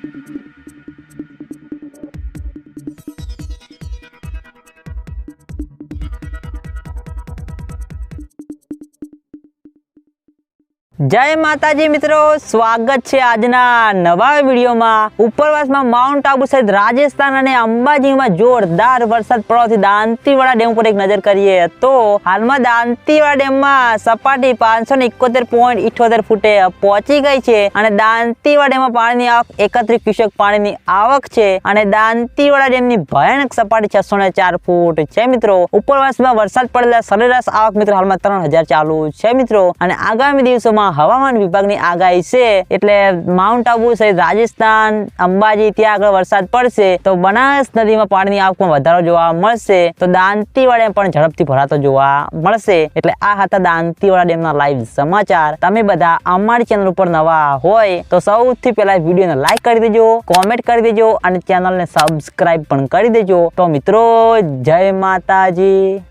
Thank you. જય માતાજી મિત્રો, સ્વાગત છે આજના નવા વિડીયોમાં. ઉપરવાસમાં માઉન્ટ આબુ સહિત રાજસ્થાન અને અંબાજીમાં જોરદાર વરસાદ પડવાથી દાંતીવાડા ડેમ પર એક નજર કરીએ તો હાલમાં દાંતીવાડા ડેમમાં સપાટી પાંચસો ને ઇકોતેર પોઈન્ટ ઇઠોતેર ફૂટે પહોંચી ગઈ છે અને દાંતીવાડા ડેમમાં પાણીની આવક એકત્રીસ ક્યુસેક પાણીની આવક છે અને દાંતીવાડા ડેમની ભયાનક સપાટી છસો ને ચાર ફૂટ છે મિત્રો. ઉપરવાસમાં વરસાદ પડેલા સરેરાશ આવક મિત્રો હાલમાં ત્રણ હજાર ચાલુ છે મિત્રો. અને આગામી દિવસોમાં હવામાન વિભાગની આગાહી છે, એટલે માઉન્ટ આબુ સહિત રાજસ્થાન, અંબાજી ત્યાં આગળ વરસાદ પડશે, તો બનાસ નદીમાં પાણીની આવકમાં વધારો જોવા મળશે, તો દાંતીવાડા પણ ઝડપથી ભરાતો જોવા મળશે, એટલે આ હતા દાંતીવાડા ડેમના લાઈવ સમાચાર. તમે બધા અમારી ચેનલ ઉપર નવા હોય, તો સૌથી પહેલા વિડીયોને લાઈક કરી દેજો કોમેન્ટ કરી દેજો, અને ચેનલને સબસ્ક્રાઈબ પણ કરી દેજો. તો મિત્રો, જય માતાજી.